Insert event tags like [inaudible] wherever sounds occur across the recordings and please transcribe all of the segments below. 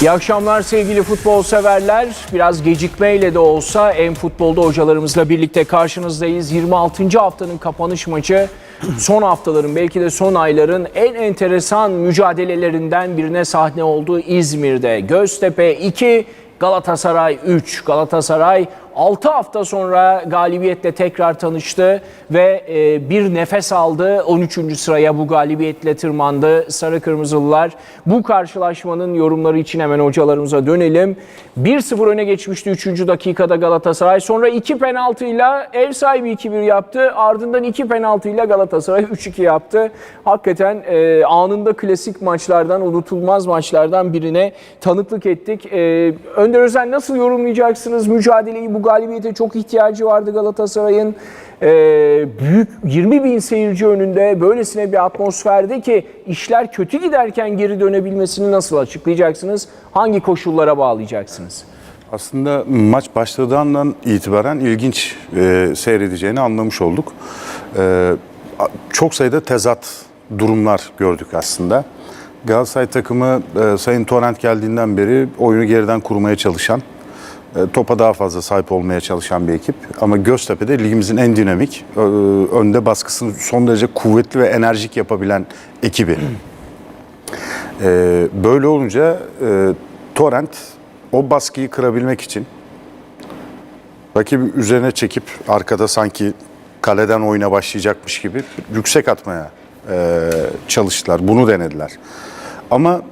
İyi akşamlar sevgili futbol severler. Biraz gecikmeyle de olsa en futbolda hocalarımızla birlikte karşınızdayız. 26. haftanın kapanış maçı son haftaların belki de son ayların en enteresan mücadelelerinden birine sahne oldu İzmir'de. Göztepe 2, Galatasaray 3. Galatasaray 6 hafta sonra galibiyetle tekrar tanıştı ve e, bir nefes aldı. 13. sıraya bu galibiyetle tırmandı Sarı Kırmızılılar. Bu karşılaşmanın yorumları için hemen hocalarımıza dönelim. 1-0 öne geçmişti 3. dakikada Galatasaray. Sonra 2 penaltıyla ev sahibi 2-1 yaptı. Ardından 2 penaltıyla Galatasaray 3-2 yaptı. Hakikaten e, anında klasik maçlardan, unutulmaz maçlardan birine tanıklık ettik. E, Önder Özen nasıl yorumlayacaksınız mücadeleyi? Bu galibiyete çok ihtiyacı vardı Galatasaray'ın. E, büyük 20 bin seyirci önünde böylesine bir atmosferde ki işler kötü giderken geri dönebilmesini nasıl açıklayacaksınız? Hangi koşullara bağlayacaksınız? Aslında maç başladığı andan itibaren ilginç e, seyredeceğini anlamış olduk. E, çok sayıda tezat durumlar gördük aslında. Galatasaray takımı e, Sayın Torrent geldiğinden beri oyunu geriden kurmaya çalışan, topa daha fazla sahip olmaya çalışan bir ekip. Ama Göztepe'de ligimizin en dinamik, e, önde baskısını son derece kuvvetli ve enerjik yapabilen ekibi. Ee, böyle olunca e, Torrent o baskıyı kırabilmek için rakibi üzerine çekip arkada sanki kaleden oyuna başlayacakmış gibi yüksek atmaya e, çalıştılar. Bunu denediler. Ama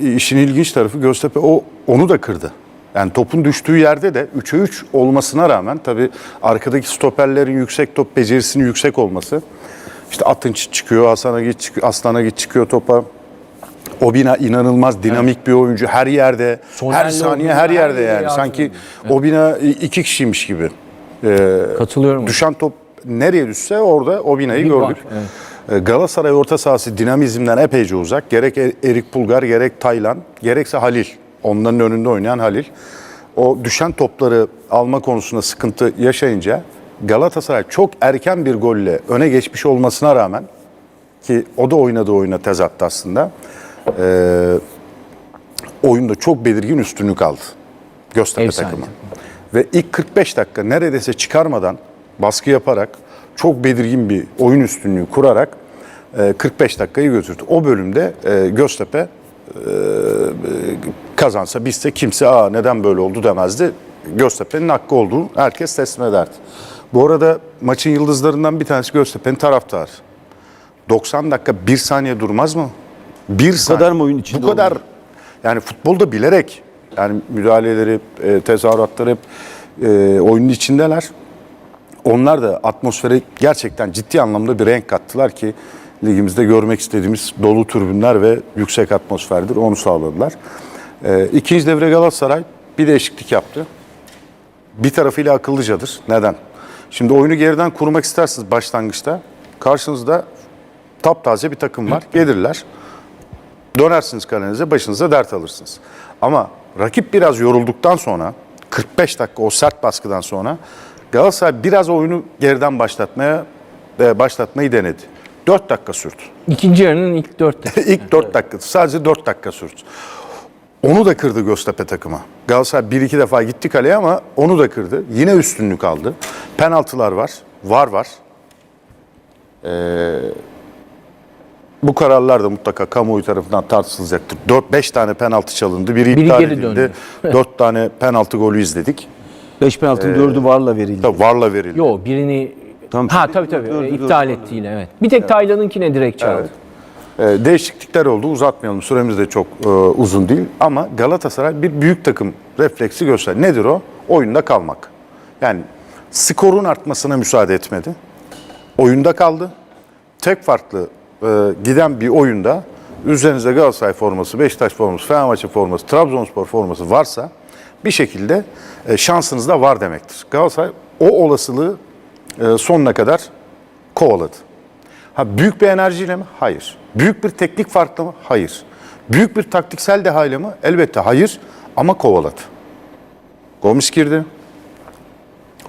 işin ilginç tarafı Göztepe o onu da kırdı. Yani topun düştüğü yerde de 3'e 3 olmasına rağmen tabii arkadaki stoperlerin yüksek top becerisinin yüksek olması işte Atınç çıkıyor, Aslan'a git çıkıyor, Aslan'a git çıkıyor topa. O bina inanılmaz dinamik bir oyuncu. Her yerde, Soner'le her saniye her yerde yani. Sanki ediyor. o bina iki kişiymiş gibi. Katılıyorum. Düşen top nereye düşse orada o binayı Bir var, gördük. Ee, Galatasaray orta sahası dinamizmden epeyce uzak. Gerek E- Erik Pulgar, gerek Taylan, gerekse Halil. Onların önünde oynayan Halil. O düşen topları alma konusunda sıkıntı yaşayınca Galatasaray çok erken bir golle öne geçmiş olmasına rağmen ki o da oynadığı oyuna tezattı aslında. Ee, oyunda çok belirgin üstünlük aldı. Göztepe sahibi takımı. Ve ilk 45 dakika neredeyse çıkarmadan baskı yaparak çok belirgin bir oyun üstünlüğü kurarak e, 45 dakikayı götürdü. O bölümde Göztepe e, kazansa bizse kimse Aa, neden böyle oldu demezdi. Göztepe'nin hakkı olduğunu herkes teslim ederdi. Bu arada maçın yıldızlarından bir tanesi Göztepe'nin taraftarı. 90 dakika bir saniye durmaz mı? Bir saniye. kadar mı oyun içinde Bu kadar. Yani futbolda bilerek yani müdahaleleri, e, tezahüratları hep e, oyunun içindeler. Onlar da atmosfere gerçekten ciddi anlamda bir renk kattılar ki ligimizde görmek istediğimiz dolu tribünler ve yüksek atmosferdir. Onu sağladılar. E, ikinci devre Galatasaray bir değişiklik yaptı. Bir tarafıyla akıllıcadır. Neden? Şimdi oyunu geriden kurmak istersiniz başlangıçta. Karşınızda taptaze bir takım var. [clears throat] Gelirler. Dönersiniz kalenize, başınıza dert alırsınız. Ama rakip biraz yorulduktan sonra, 45 dakika o sert baskıdan sonra Galatasaray biraz oyunu geriden başlatmaya e, başlatmayı denedi. 4 dakika sürdü. İkinci yarının ilk 4 dakika. [laughs] İlk 4 dakika, sadece 4 dakika sürdü. Onu da kırdı Göztepe takımı. Galatasaray bir iki defa gitti kaleye ama onu da kırdı. Yine üstünlük aldı. Penaltılar var. Var var. Ee, bu kararlar da mutlaka kamuoyu tarafından tartışılacaktır. 4-5 tane penaltı çalındı. Biri Biri iptal geri edildi. döndü. [laughs] 4 tane penaltı golü izledik. 5 penaltının 4'ü varla verildi. Da varla verildi. Yo birini Tamam, ha tabii tabii e, dördü iptal var. ettiğiyle evet. Bir tek Taylan'ınkine direkt çaldı. Ee, değişiklikler oldu. Uzatmayalım. Süremiz de çok e, uzun değil. Ama Galatasaray bir büyük takım refleksi gösterdi. Nedir o? Oyunda kalmak. Yani skorun artmasına müsaade etmedi. Oyunda kaldı. Tek farklı e, giden bir oyunda üzerinizde Galatasaray forması, Beşiktaş forması, Fenerbahçe forması, Trabzonspor forması varsa bir şekilde e, şansınız da var demektir. Galatasaray o olasılığı e, sonuna kadar kovaladı. Ha büyük bir enerjiyle mi? Hayır. Büyük bir teknik farklı mı? Hayır. Büyük bir taktiksel dehayle mi? Elbette hayır ama kovaladı. Gomis girdi.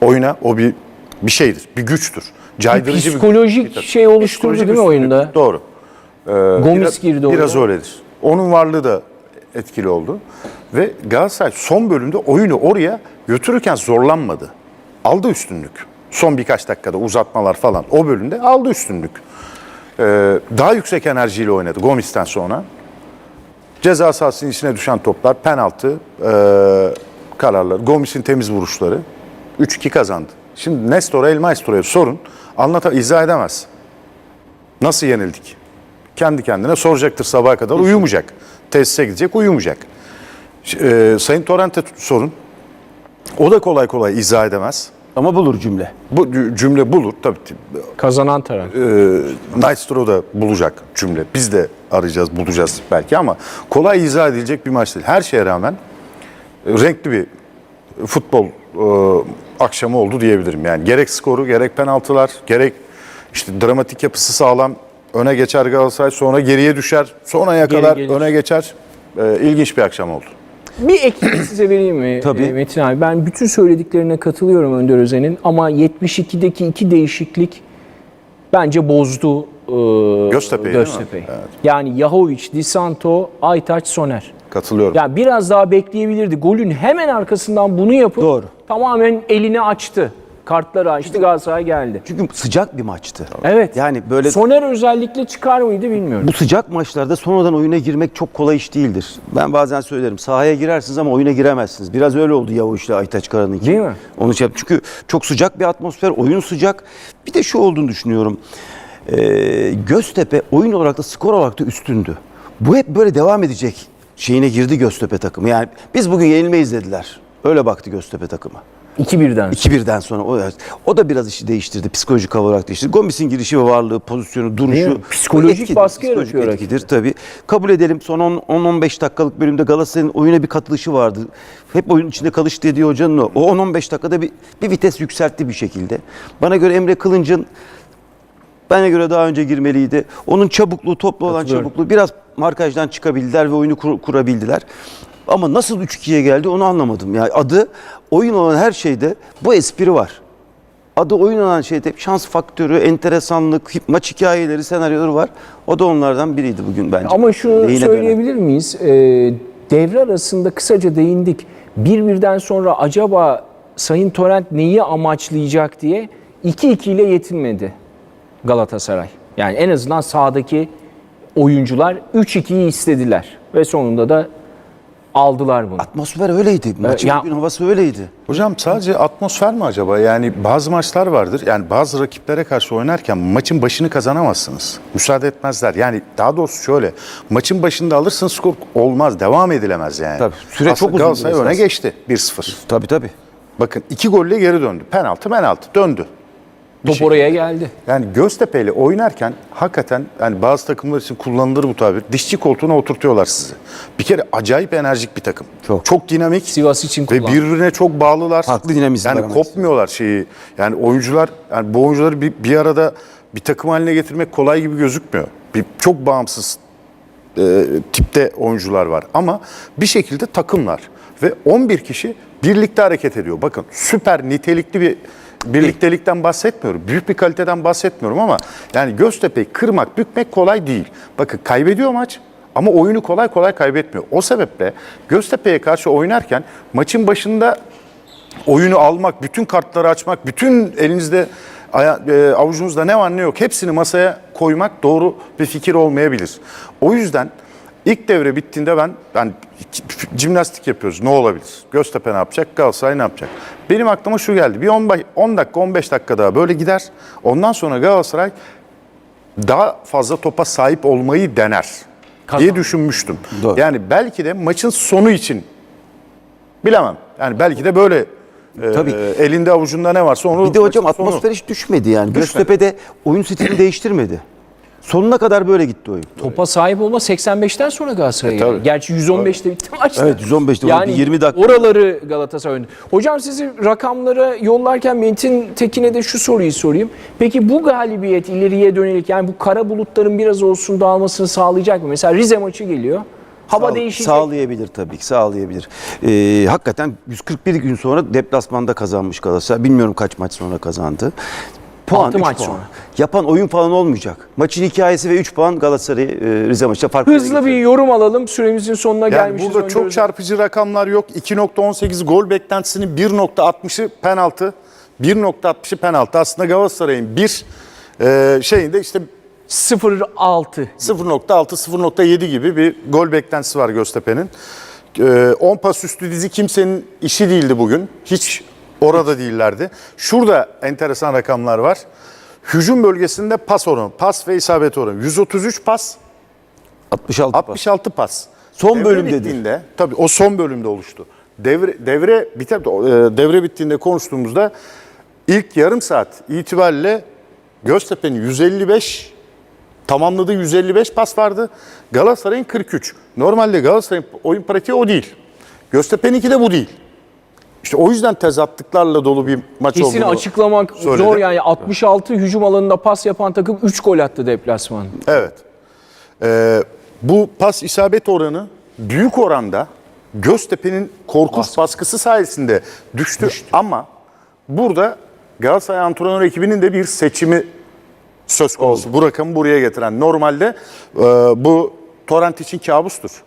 Oyuna o bir bir şeydir, bir güçtür. Bir Caydırıcı psikolojik güç. şey oluşturdu Psikolojik değil mi oyunda? Doğru. Gomis biraz, girdi oraya. Biraz öyledir. Onun varlığı da etkili oldu. Ve Galatasaray son bölümde oyunu oraya götürürken zorlanmadı. Aldı üstünlük. Son birkaç dakikada uzatmalar falan o bölümde aldı üstünlük. Ee, daha yüksek enerjiyle oynadı Gomis'ten sonra. Ceza sahasının içine düşen toplar, penaltı e, kararları, Gomis'in temiz vuruşları 3-2 kazandı. Şimdi Nestor El Maestro'ya sorun, anlata izah edemez. Nasıl yenildik? Kendi kendine soracaktır sabaha kadar, uyumayacak. Tesise gidecek, uyumayacak. E, Sayın Torrent'e sorun. O da kolay kolay izah edemez. Ama bulur cümle. Bu cü- cümle bulur. Tabii Kazanan taraf. Nightstro da bulacak cümle. Biz de arayacağız, bulacağız belki ama kolay izah edilecek bir maç değil. Her şeye rağmen e, renkli bir futbol e, akşamı oldu diyebilirim. Yani gerek skoru, gerek penaltılar, gerek işte dramatik yapısı sağlam. Öne geçer Galatasaray, sonra geriye düşer, sonra yakalar, gelir. öne geçer. E, ilginç bir akşam oldu. Bir ek [clears throat] size vereyim mi Tabii. e, Metin abi? Ben bütün söylediklerine katılıyorum Önder Özen'in ama 72'deki iki değişiklik bence bozdu e, Göztepe'yi değil mi? Göztepe'yi. Yani Yahovic, Di Santo, Aytaç, Soner. Katılıyorum. Yani biraz daha bekleyebilirdi. Golün hemen arkasından bunu yapıp Doğru. tamamen elini açtı. Kartları açtı Galatasaray geldi. Çünkü sıcak bir maçtı. Evet. Yani böyle Soner özellikle çıkar mıydı bilmiyorum. bu sıcak maçlarda sonradan oyuna girmek çok kolay iş değildir. Ben bazen söylerim sahaya girersiniz ama oyuna giremezsiniz. Biraz öyle oldu Yavuş'la Aytaç Kara'nınki. Değil mi? Onu şey Çünkü çok sıcak bir atmosfer, oyun sıcak. Bir de şu olduğunu düşünüyorum. Ee, Göztepe oyun olarak da skor olarak da üstündü. Bu hep böyle devam edecek şeyine girdi Göztepe takımı. Yani biz bugün yenilmeyiz dediler. Öyle baktı Göztepe takımı. 2-1'den. 2-1'den sonra o, o da biraz işi değiştirdi. Psikolojik olarak değiştirdi. Gomis'in girişi ve varlığı, pozisyonu, Değil duruşu. mi? Psikolojik etkili, baskı psikolojik yaratıyor etkidir tabii. Kabul edelim son 10-15 dakikalık bölümde Galatasaray'ın oyuna bir katılışı vardı. Hep oyun içinde kalış dediği hocanın o. O 10-15 dakikada bir, bir vites yükseltti bir şekilde. Bana göre Emre Kılınç'ın bana göre daha önce girmeliydi. Onun çabukluğu, toplu olan çabukluğu biraz markajdan çıkabildiler ve oyunu kur- kurabildiler. Ama nasıl 3-2'ye geldi onu anlamadım. Yani adı oyun olan her şeyde bu espri var. Adı oyun olan şeyde hep şans faktörü, enteresanlık, maç hikayeleri, senaryoları var. O da onlardan biriydi bugün bence. Ama şunu dönen. söyleyebilir miyiz? Ee, devre arasında kısaca değindik. Bir birden sonra acaba Sayın Torrent neyi amaçlayacak diye 2-2 ile yetinmedi Galatasaray. Yani en azından sahadaki oyuncular 3-2'yi istediler. Ve sonunda da aldılar bunu. Atmosfer öyleydi. Maçın ya- bugün havası öyleydi. Hocam sadece atmosfer mi acaba? Yani bazı maçlar vardır. Yani bazı rakiplere karşı oynarken maçın başını kazanamazsınız. Müsaade etmezler. Yani daha doğrusu şöyle. Maçın başında alırsın skor olmaz. Devam edilemez yani. Tabii, süre Aslında çok uzun Galatasaray öne geçti 1-0. Tabii tabii. Bakın iki golle geri döndü. Penaltı penaltı döndü. Top oraya geldi. Yani Göztepe ile oynarken hakikaten yani bazı takımlar için kullanılır bu tabir. Dişçi koltuğuna oturtuyorlar sizi. Bir kere acayip enerjik bir takım. Çok. Çok dinamik. Sivas için Ve kullandı. birbirine çok bağlılar. Farklı dinamizm Yani kopmuyorlar şeyi. Yani oyuncular yani bu oyuncuları bir, bir arada bir takım haline getirmek kolay gibi gözükmüyor. Bir, çok bağımsız e, tipte oyuncular var ama bir şekilde takımlar ve 11 kişi birlikte hareket ediyor. Bakın süper nitelikli bir birliktelikten bahsetmiyorum. Büyük bir kaliteden bahsetmiyorum ama yani Göztepe'yi kırmak, bükmek kolay değil. Bakın kaybediyor maç ama oyunu kolay kolay kaybetmiyor. O sebeple Göztepe'ye karşı oynarken maçın başında oyunu almak, bütün kartları açmak, bütün elinizde e, avucunuzda ne var ne yok hepsini masaya koymak doğru bir fikir olmayabilir. O yüzden ilk devre bittiğinde ben ben jimnastik yapıyoruz. Ne olabilir? Göztepe ne yapacak? Galatasaray ne yapacak? Benim aklıma şu geldi. Bir 10, bay- 10 dakika 15 dakika daha böyle gider. Ondan sonra Galatasaray daha fazla topa sahip olmayı dener diye düşünmüştüm. Doğru. Yani belki de maçın sonu için bilemem. Yani belki de böyle e, Tabii. elinde avucunda ne varsa onu Bir de hocam atmosfer hiç düşmedi yani. Göztepe'de oyun stilini değiştirmedi. Sonuna kadar böyle gitti oyun. Topa sahip olma 85'ten sonra Galatasaray'a geldi. tabii. Gerçi 115'te bitti maç. da. Evet, 115'te Yani 20 dakika. oraları Galatasaray oynadı. Hocam sizi rakamlara yollarken Metin Tekin'e de şu soruyu sorayım. Peki bu galibiyet ileriye dönelik yani bu kara bulutların biraz olsun dağılmasını sağlayacak mı? Mesela Rize maçı geliyor. Hava Sağ- değişecek. Sağlayabilir tabii ki sağlayabilir. Ee, hakikaten 141 gün sonra deplasmanda kazanmış Galatasaray. Bilmiyorum kaç maç sonra kazandı. Puan, Altı üç maç puan. sonra. Yapan oyun falan olmayacak. Maçın hikayesi ve 3 puan Galatasaray e, Rize maçta farklı. yere Hızlı bir yorum alalım. Süremizin sonuna Yani gelmişiz. burada çok Özel. çarpıcı rakamlar yok. 2.18 gol beklentisinin 1.60'ı penaltı. 1.60'ı penaltı. Aslında Galatasaray'ın bir e, şeyinde işte 0-6. 0.6 0.7 gibi bir gol beklentisi var Göztepe'nin. Ee, 10 pas üstü dizi kimsenin işi değildi bugün. Hiç orada değillerdi. Şurada enteresan rakamlar var. Hücum bölgesinde pas oranı, pas ve isabet oranı. 133 pas, 66 pas. 66 pas. Son Devre bölümdedir. bittiğinde, tabii o son bölümde oluştu. Devre devre biter e, devre bittiğinde konuştuğumuzda ilk yarım saat itibariyle Göztepe'nin 155 tamamladığı 155 pas vardı. Galatasaray'ın 43. Normalde Galatasaray'ın oyun pratiği o değil. Göztepe'ninki de bu değil. İşte o yüzden tezatlıklarla dolu bir maç Kesin olduğunu açıklamak söyledim. zor yani 66 hücum alanında pas yapan takım 3 gol attı deplasman. Evet. Ee, bu pas isabet oranı büyük oranda Göztepe'nin korkunç baskısı sayesinde düştü. Ama burada Galatasaray antrenör ekibinin de bir seçimi söz konusu. Bu rakamı buraya getiren. Normalde e, bu Torrent için kabustur.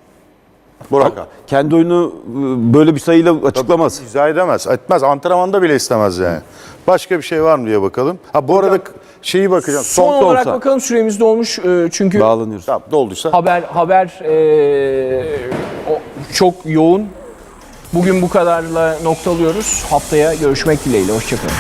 Bu rakam. Kendi oyunu e, böyle bir sayıyla açıklamaz. İzah edemez, etmez. Antrenmanda bile istemez yani. Başka bir şey var mı diye bakalım. Ha bu arada şeyi bakacağım. Son, Son, olarak son- bakalım süremiz dolmuş e, çünkü Bağlanıyoruz. Tamam, dolduysa. haber haber e, o- çok yoğun. Bugün bu kadarla noktalıyoruz. Haftaya görüşmek dileğiyle. Hoşçakalın.